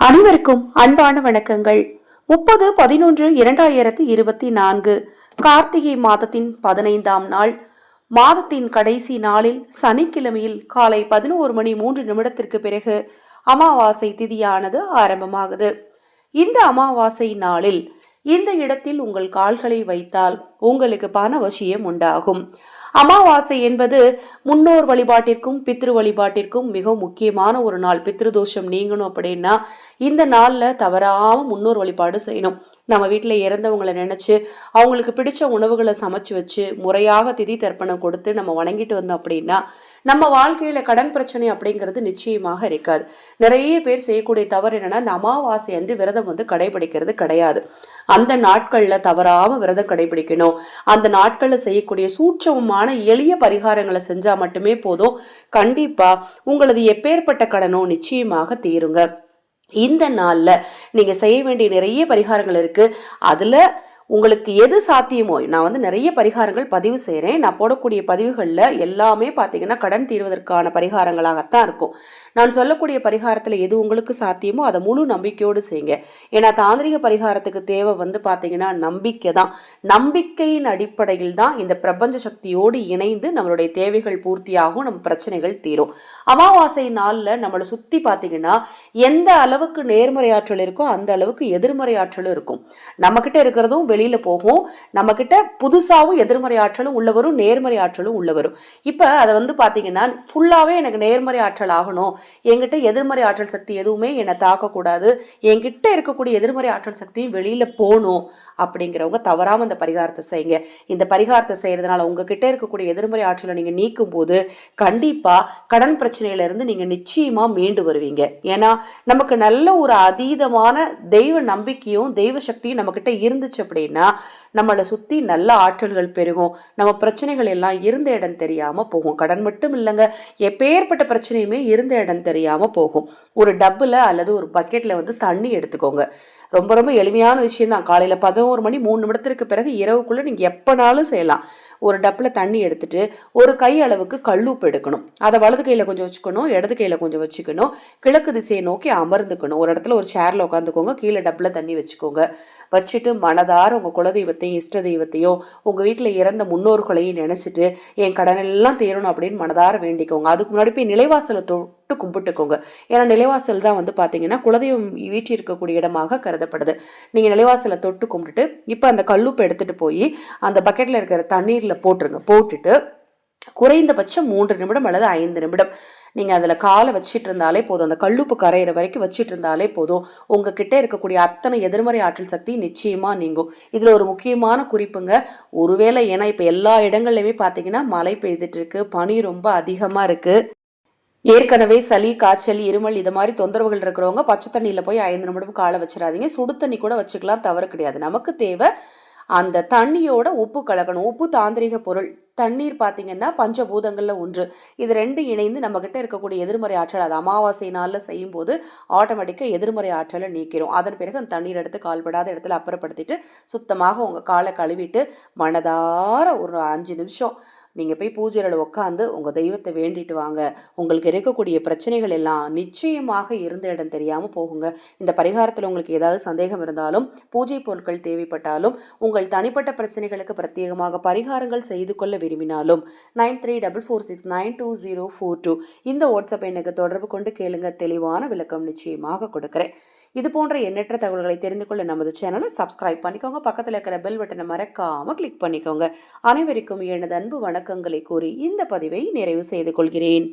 அனைவருக்கும் அன்பான வணக்கங்கள். முப்பது பதினொன்று இரண்டாயிரத்தி இருபத்தி நான்கு கார்த்திகை மாதத்தின் பதினைந்தாம் நாள். மாதத்தின் கடைசி நாளில் சனிக்கிழமையில் காலை பதினோரு மணி மூன்று நிமிடத்திற்கு பிறகு அமாவாசை திதியானது ஆரம்பமாகுது. இந்த அமாவாசை நாளில் இந்த இடத்தில் உங்கள் கால்களை வைத்தால் உங்களுக்கு பண வசியம் உண்டாகும். அமாவாசை என்பது முன்னோர் வழிபாட்டிற்கும் பித்ரு வழிபாட்டிற்கும் மிக முக்கியமான ஒரு நாள். பித்ருதோஷம் நீங்கணும் அப்படின்னா இந்த நாளில் தவறாமல் முன்னோர் வழிபாடு செய்யணும். நம்ம வீட்டில் இறந்தவங்களை நினச்சி அவங்களுக்கு பிடிச்ச உணவுகளை சமைச்சு வச்சு முறையாக திதி தர்ப்பணம் கொடுத்து நம்ம வணங்கிட்டு வந்தோம் அப்படின்னா நம்ம வாழ்க்கையில் கடன் பிரச்சனை அப்படிங்கிறது நிச்சயமாக இருக்காது. நிறைய பேர் செய்யக்கூடிய தவறு என்னென்னா இந்த அமாவாசை அன்று விரதம் வந்து கடைபிடிக்கிறது கிடையாது. அந்த நாட்களில் தவறாமல் விரதம் கடைபிடிக்கணும். அந்த நாட்களில் செய்யக்கூடிய சூட்சமமான எளிய பரிகாரங்களை செஞ்சால் மட்டுமே போதும். கண்டிப்பாக உங்களது எப்பேற்பட்ட கடனும் நிச்சயமாக தீருங்க. இந்த நாளில் நீங்கள் செய்ய வேண்டிய நிறைய பரிகாரங்கள் இருக்குது அதில் உங்களுக்கு எது சாத்தியமோ நான் வந்து நிறைய பரிகாரங்கள் பதிவு செய்கிறேன் நான் போடக்கூடிய பதிவுகளில் எல்லாமே பார்த்தீங்கன்னா கடன் தீர்வதற்கான பரிகாரங்களாகத்தான் இருக்கும். நான் சொல்லக்கூடிய பரிகாரத்தில் எது உங்களுக்கு சாத்தியமோ அதை முழு நம்பிக்கையோடு செய்யுங்க. ஏன்னா தாந்திரிக பரிகாரத்துக்கு தேவை வந்து பார்த்தீங்கன்னா நம்பிக்கை தான். நம்பிக்கையின் அடிப்படையில் தான் இந்த பிரபஞ்ச சக்தியோடு இணைந்து நம்மளுடைய தேவைகள் பூர்த்தியாகும் நம்ம பிரச்சனைகள் தீரும். அமாவாசை நாளில் நம்மளை சுற்றி பார்த்தீங்கன்னா எந்த அளவுக்கு நேர்மறை ஆற்றல் இருக்கோ அந்த அளவுக்கு எதிர்மறை ஆற்றலும் இருக்கும். நம்மக்கிட்ட இருக்கிறதும் வெளியில் போகும். நம்மக்கிட்ட புதுசாகவும் எதிர்மறை ஆற்றலும் உள்ளவரும் நேர்மறை ஆற்றலும் உள்ளவரும் இப்போ அதை வந்து பார்த்தீங்கன்னா ஃபுல்லாகவே எனக்கு நேர்மறை ஆற்றல் ஆகணும். என்கிட்ட எதிர்மறை ஆற்றல் சக்தி எதுவுமே என்னை தாக்கக்கூடாது. என்கிட்ட இருக்கக்கூடிய எதிர்மறை ஆற்றல் சக்தியும் வெளியில் போகணும் அப்படிங்கிறவங்க தவறாமல் இந்த பரிகாரத்தை செய்யுங்க. இந்த பரிகாரத்தை செய்கிறதுனால உங்ககிட்ட இருக்கக்கூடிய எதிர்மறை ஆற்றலை நீங்கள் நீக்கும் போது கண்டிப்பாக கடன் பிரச்சனையிலேருந்து நீங்கள் நிச்சயமாக மீண்டு வருவீங்க. ஏன்னா நமக்கு நல்ல ஒரு அதீதமான தெய்வ நம்பிக்கையும் தெய்வ சக்தியும் நம்மக்கிட்ட இருந்துச்சு அப்படின்னா நம்மளை சுற்றி நல்ல ஆற்றல்கள் பெருகும். நம்ம பிரச்சனைகள் எல்லாம் இருந்த இடம் தெரியாமல் போகும். கடன் மட்டும் இல்லைங்க. எப்பேற்பட்ட பிரச்சனையுமே இருந்த இடம் தெரியாமல் போகும். ஒரு டப்பில் அல்லது ஒரு பக்கெட்டில் வந்து தண்ணி எடுத்துக்கோங்க. ரொம்ப ரொம்ப எளிமையான விஷயம் தான் காலையில் பதினோரு மணி மூணு நிமிடத்திற்கு பிறகு இரவுக்குள்ளே நீங்கள் எப்போனாலும் செய்யலாம். ஒரு டப்பில் தண்ணி எடுத்துட்டு ஒரு கை அளவுக்கு கல்லுப்பு எடுக்கணும். அதை வலது கையில் கொஞ்சம் வச்சுக்கணும் இடது கையில் கொஞ்சம் வச்சுக்கணும் கிழக்கு திசையை நோக்கி அமர்ந்துக்கணும். ஒரு இடத்துல ஒரு சேரில் உட்காந்துக்கோங்க கீழே டப்பில் தண்ணி வச்சுக்கோங்க. வச்சுட்டு மனதார உங்கள் குலதெய்வத்தையும் இஷ்ட தெய்வத்தையும் உங்கள் வீட்டில் இறந்த முன்னோர்களையும் நினச்சிட்டு என் கடனெல்லாம் தீரணும் அப்படின்னு மனதார வேண்டிக்கோங்க. அதுக்கு முன்னாடி போய் நிலைவாசலை மட்டும் கும்பிட்டுக்கோங்க. ஏன்னா நிலைவாசல் தான் வந்து பார்த்தீங்கன்னா குலதெய்வம் வீட்டில் இருக்கக்கூடிய இடமாக கருதப்படுது. நீங்கள் நிலைவாசலை தொட்டு கும்பிட்டுட்டு இப்போ அந்த கல்லுப்பு எடுத்துகிட்டு போய் அந்த பக்கெட்டில் இருக்கிற தண்ணீரில் போட்டுருங்க. போட்டுட்டு குறைந்தபட்சம் மூன்று நிமிடம் அல்லது ஐந்து நிமிடம். நீங்கள் அதில் காலை வச்சிட்டு இருந்தாலே போதும். அந்த கல்லுப்பு கரையிற வரைக்கும் வச்சிட்டு இருந்தாலே போதும். உங்ககிட்ட இருக்கக்கூடிய அத்தனை எதிர்மறை ஆற்றல் சக்தி நிச்சயமாக நீங்கும். இதில் ஒரு முக்கியமான குறிப்புங்க ஒருவேளை ஏன்னா இப்போ எல்லா இடங்கள்லையுமே பார்த்தீங்கன்னா மழை பெய்துட்டு இருக்கு. பனி ரொம்ப அதிகமாக இருக்குது ஏற்கனவே சளி காய்ச்சல் இருமல் இது மாதிரி தொந்தரவுகள் இருக்கிறவங்க பச்சை தண்ணியில் போய் ஐந்து நிமிடம் காலை வச்சிடாதீங்க. சுடு தண்ணி கூட வச்சுக்கலாம் தவறு கிடையாது. நமக்கு தேவை அந்த தண்ணியோட உப்பு கலக்கணும். உப்பு தாந்திரிக பொருள். தண்ணீர் பார்த்தீங்கன்னா பஞ்சபூதங்களில் ஒன்று. இது ரெண்டும் இணைந்து நம்மக்கிட்ட இருக்கக்கூடிய எதிர்மறை ஆற்றல் அது அமாவாசை நாளில் செய்யும்போது ஆட்டோமேட்டிக்காக எதிர்மறை ஆற்றலை நீக்கிறோம் அதன் பிறகு அந்த தண்ணீர் எடுத்து கால்படாத இடத்துல அப்புறப்படுத்திட்டு சுத்தமாக உங்கள் காலை கழுவிட்டு மனதார ஒரு அஞ்சு நிமிஷம் நீங்கள் போய் பூஜையில் உட்காந்து உங்கள் தெய்வத்தை வேண்டிட்டு வாங்க. உங்களுக்கு இருக்கக்கூடிய பிரச்சனைகள் எல்லாம் நிச்சயமாக இருந்த இடம் தெரியாமல் போகுங்க. இந்த பரிகாரத்தில் உங்களுக்கு ஏதாவது சந்தேகம் இருந்தாலும் பூஜை பொருட்கள் தேவைப்பட்டாலும் உங்கள் தனிப்பட்ட பிரச்சனைகளுக்கு பிரத்யேகமாக பரிகாரங்கள் செய்து கொள்ள விரும்பினாலும் nine three double four six nine two zero four two இந்த வாட்ஸ்அப் எனக்கு தொடர்பு கொண்டு கேளுங்க. தெளிவான விளக்கம் நிச்சயமாக கொடுக்குறேன். இது போன்ற எண்ணற்ற தகவல்களை தெரிந்து கொள்ள நமது சேனலை சப்ஸ்கிரைப் பண்ணிக்கோங்க. பக்கத்தில் இருக்கிற பெல் பட்டனை மறக்காமல் கிளிக் பண்ணிக்கோங்க. அனைவருக்கும் எனது அன்பு வணக்கங்களை கூறி இந்த பதிவை நிறைவு செய்து கொள்கிறேன்.